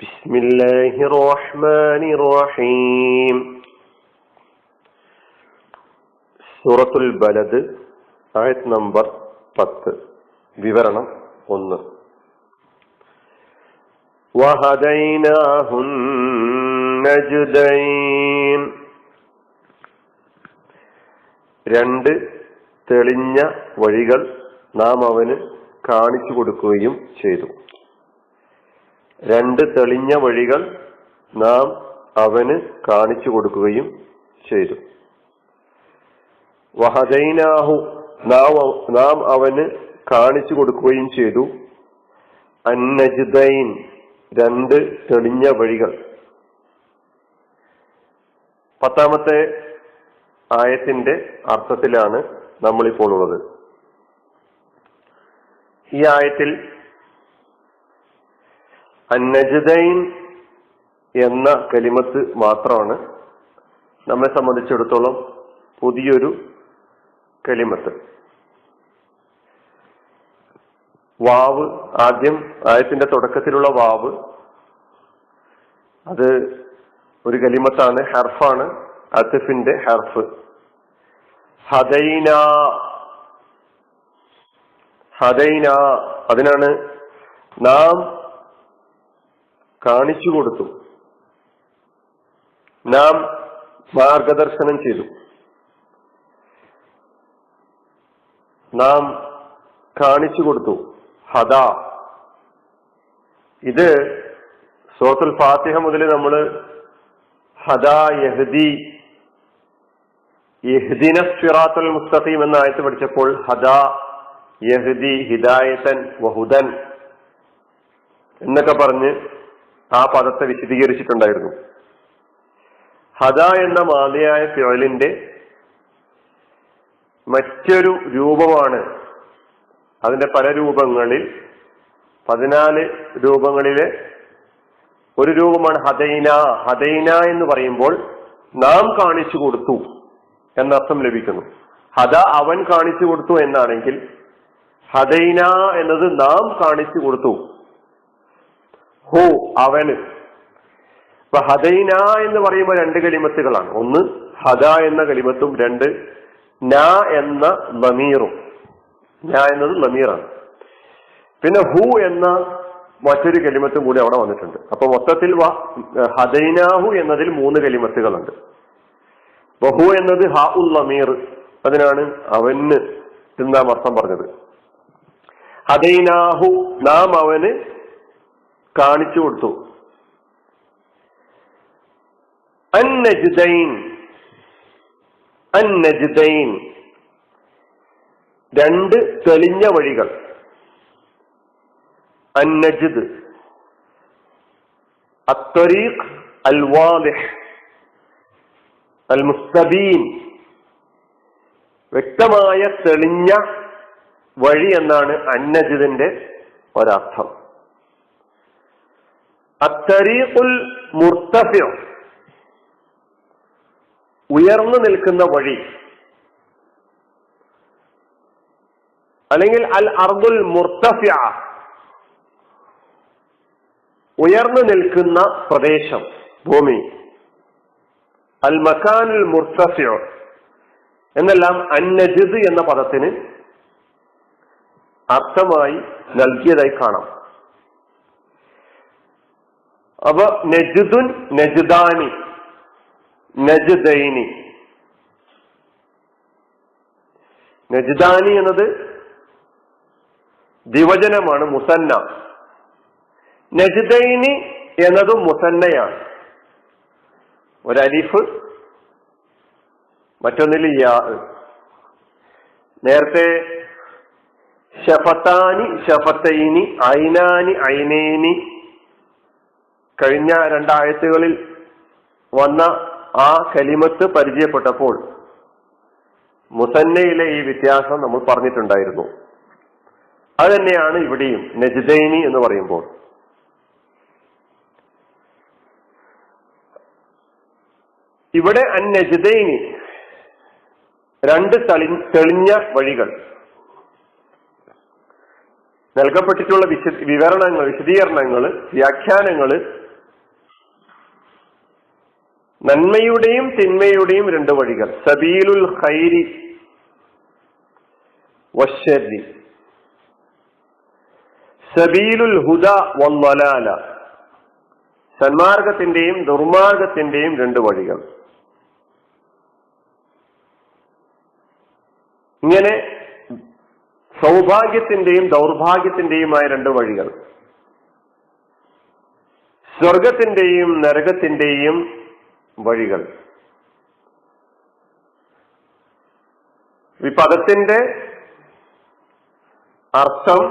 بسم الله الرحمن الرحيم സൂറത്തുൽ ബലദ് ആയത് നമ്പർ പത്ത് വിവരണം ഒന്ന് وهديناه النجدين രണ്ട് തെളിഞ്ഞ വഴികൾ നാം അവന് കാണിച്ചു കൊടുക്കുകയും ചെയ്തു രണ്ട് തെളിഞ്ഞ വഴികൾ നാം അവന് കാണിച്ചു കൊടുക്കുകയും ചെയ്തു. വഹദൈനാഹു നാം അവന് കാണിച്ചു കൊടുക്കുകയും ചെയ്തു. അന്നജ്ദൈൻ രണ്ട് തെളിഞ്ഞ വഴികൾ. പത്താമത്തെ ആയത്തിന്റെ അർത്ഥത്തിലാണ് നമ്മളിപ്പോൾ ഉള്ളത്. ഈ ആയത്തിൽ അന്നജദൈൻ എന്ന കലിമത്ത് മാത്രമാണ് നമ്മെ സംബന്ധിച്ചിടത്തോളം പുതിയൊരു കലിമത്ത്. വാവ് ആദ്യം ആയത്തിന്റെ തുടക്കത്തിലുള്ള വാവ് അത് ഒരു കലിമത്താണ് ഹെർഫാണ് അസിഫിന്റെ ഹെർഫ്. ഹദൈന ഹദൈന അതിനാണ് നാം കാണിച്ചു കൊടുത്തു. നാം മാർഗദർശനം ചെയ്തു. നാം കാണിച്ചു കൊടുത്തു. ഹദ. ഇത് സോത്തുൽ ഫാത്തിഹ മുതൽ നമ്മൾ ഹദ യഹദി യഹ്ദിന ഫിറാത്തുൽ മുസ്തഖീം എന്ന ആയത്ത് പഠിച്ചപ്പോൾ ഹദ യഹദി ഹിദായത്തൻ വഹുദൻ എന്നൊക്കെ പറഞ്ഞ് ആ പദത്തെ വിശദീകരിച്ചിട്ടുണ്ടായിരുന്നു. ഹദ എന്ന മാതിയായ ഫിറലിന്റെ മറ്റൊരു രൂപമാണ്. അതിന്റെ പല രൂപങ്ങളിൽ പതിനാല് രൂപങ്ങളിലെ ഒരു രൂപമാണ് ഹദൈന. ഹദൈന എന്ന് പറയുമ്പോൾ നാം കാണിച്ചു കൊടുത്തു എന്നർത്ഥം ലഭിക്കുന്നു. ഹദ അവൻ കാണിച്ചു കൊടുത്തു എന്നാണെങ്കിൽ ഹദൈന എന്നത് നാം കാണിച്ചു കൊടുത്തു. ഹോ അവന്. ഇപ്പൊ ഹദൈന എന്ന് പറയുമ്പോൾ രണ്ട് കലിമത്തുകളാണ്. ഒന്ന് ഹദ എന്ന കലിമത്തും രണ്ട് ന എന്ന ലമീറും. ന എന്നത് ലമീറാണ്. പിന്നെ ഹു എന്ന മറ്റൊരു കലിമത്തും കൂടി അവിടെ വന്നിട്ടുണ്ട്. അപ്പൊ മൊത്തത്തിൽ ഹദൈനാഹു എന്നതിൽ മൂന്ന് കലിമത്തുകളുണ്ട്. ബഹു എന്നത് ഹ ഉൽ ലമീർ. അതിനാണ് അവന് എന്നാം അർത്ഥം പറഞ്ഞത്? ഹദൈനാഹു നാം അവന് കാണിച്ചു കൊടുത്തു. അന്നജിതൈൻ അന്നജിതൈൻ രണ്ട് തെളിഞ്ഞ വഴികൾ. അന്നജിദ് അത്വരീഖ് അൽ വാദിഹ് അൽ മുസ്തബീൻ വ്യക്തമായ തെളിഞ്ഞ വഴി എന്നാണ് അന്നജിദിന്റെ ഒരർത്ഥം. അത്തരീഖുൽ ഉയർന്നു നിൽക്കുന്ന വഴി. അല്ലെങ്കിൽ അൽ അർദുൽ മുർത്തഫ്യ ഉയർന്നു നിൽക്കുന്ന പ്രദേശം ഭൂമി. അൽ മക്കാനുൽ മുർത്തഫ്യ എന്നെല്ലാം അന്നജിദ് എന്ന പദത്തിന് അർത്ഥമായി നൽകിയതായി കാണാം. അപ്പൊ നജുദുൻ നജുദാനി നജുദൈനി. നജുദാനി എന്നത് ദിവചനമാണ് മുസന്ന. നജുദൈനി എന്നതും മുസന്നയാണ്. ഒരലിഫ് മറ്റൊന്നിൽ യാ. നേരത്തെ ഷഫത്താനി ഷഫത്തൈനി ഐനാനി ഐനേനി കഴിഞ്ഞ രണ്ടായത്തുകളിൽ വന്ന ആ കലിമത്ത് പരിചയപ്പെട്ടപ്പോൾ മുസന്നയിലെ ഈ വ്യത്യാസം നമ്മൾ പറഞ്ഞിട്ടുണ്ടായിരുന്നു. അത് തന്നെയാണ് ഇവിടെയും നജ്ദൈനി എന്ന് പറയുമ്പോൾ. ഇവിടെ അൻ നജ്ദൈനി രണ്ട് തെളി തെളിഞ്ഞ വഴികൾ. നൽകപ്പെട്ടിട്ടുള്ള വിശ വിവരണങ്ങൾ വിശദീകരണങ്ങൾ വ്യാഖ്യാനങ്ങൾ നന്മയുടെയും തിന്മയുടെയും രണ്ട് വഴികൾ. സബീലുൽ ഖൈരി വശരി സബീലുൽ ഹുദ വല്ലാല സന്മാർഗത്തിന്റെയും ദുർമാർഗത്തിന്റെയും രണ്ട് വഴികൾ. ഇങ്ങനെ സൗഭാഗ്യത്തിന്റെയും ദൗർഭാഗ്യത്തിന്റെയുമായ രണ്ട് വഴികൾ. സ്വർഗത്തിന്റെയും നരകത്തിന്റെയും വഴികൾ. ഈ പദത്തിന്റെ അർത്ഥം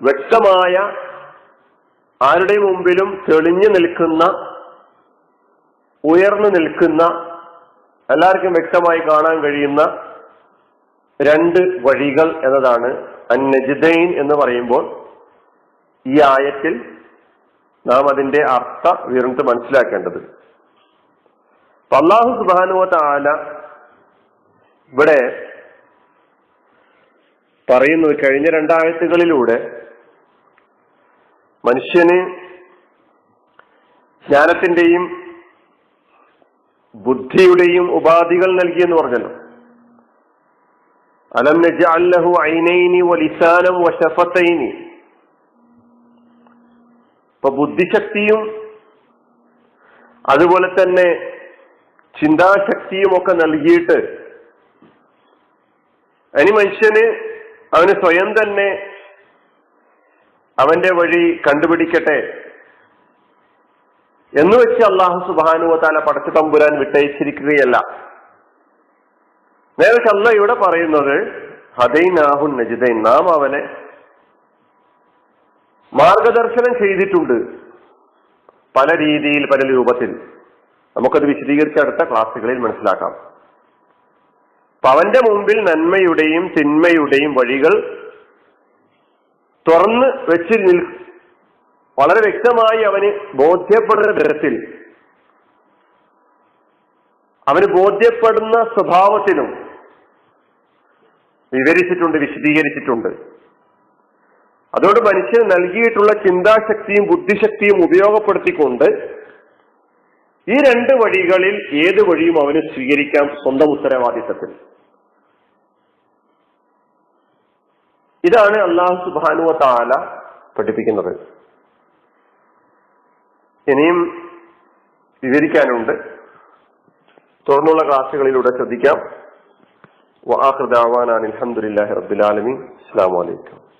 വ്യക്തമായ ആരുടെ മുമ്പിലും തെളിഞ്ഞു നിൽക്കുന്ന ഉയർന്നു നിൽക്കുന്ന എല്ലാവർക്കും വ്യക്തമായി കാണാൻ കഴിയുന്ന രണ്ട് വഴികൾ എന്നതാണ് അന്നജിദൈൻ എന്ന് പറയുമ്പോൾ ഈ ആയത്തിൽ നാം അതിന്റെ അർത്ഥ വിവരണത്ത് മനസ്സിലാക്കേണ്ടത്. അള്ളാഹു സുബാനുവത്ത ആല ഇവിടെ പറയുന്നത് കഴിഞ്ഞ രണ്ടാഴ്ചകളിലൂടെ മനുഷ്യന് ജ്ഞാനത്തിന്റെയും ബുദ്ധിയുടെയും ഉപാധികൾ നൽകിയെന്ന് പറഞ്ഞല്ലോ. അലം നജഅല്ലഹു ഐനൈനി വലിസാനം വശഫത്തൈനി ഇപ്പൊ ബുദ്ധിശക്തിയും അതുപോലെ തന്നെ ചിന്താശക്തിയും ഒക്കെ നൽകിയിട്ട് ഇനി മനുഷ്യന് അവന് സ്വയം തന്നെ അവന്റെ വഴി കണ്ടുപിടിക്കട്ടെ എന്ന് വെച്ച് അള്ളാഹു സുബാനുവത്താല പടച്ചു തമ്പുരാൻ വിട്ടയച്ചിരിക്കുകയല്ല. നേരെ അല്ല ഇവിടെ പറയുന്നത് ഹദൈനാഹുൻ നജിദൈൻ നാം അവനെ മാർഗദർശനം ചെയ്തിട്ടുണ്ട്. പല രീതിയിൽ പല രൂപത്തിൽ. നമുക്കത് വിശദീകരിച്ച അടുത്ത ക്ലാസ്സുകളിൽ മനസ്സിലാക്കാം. പവന്റെ മുമ്പിൽ നന്മയുടെയും തിന്മയുടെയും വഴികൾ തുറന്ന് വെച്ച് നിൽ വളരെ വ്യക്തമായി അവന് ബോധ്യപ്പെടുന്ന തരത്തിൽ. അവന് ബോധ്യപ്പെടുന്ന സ്വഭാവത്തിനും വിവരിച്ചിട്ടുണ്ട് വിശദീകരിച്ചിട്ടുണ്ട്. അതുകൊണ്ട് മനുഷ്യന് നൽകിയിട്ടുള്ള ചിന്താശക്തിയും ബുദ്ധിശക്തിയും ഉപയോഗപ്പെടുത്തിക്കൊണ്ട് ഈ രണ്ട് വഴികളിൽ ഏത് വഴിയും അവന് സ്വീകരിക്കാം സ്വന്തം ഉത്തരവാദിത്തത്തിൽ. ഇതാണ് അള്ളാഹു സുബാനുവ താല പഠിപ്പിക്കുന്നത്. ഇനിയും വിവരിക്കാനുണ്ട്. തുടർന്നുള്ള ക്ലാസ്സുകളിലൂടെ ശ്രദ്ധിക്കാം. വാഹൃദാവാനാൻ അലഹമുല്ലാഹി റബ്ബുലാലമി അസ്സാം വലൈക്കും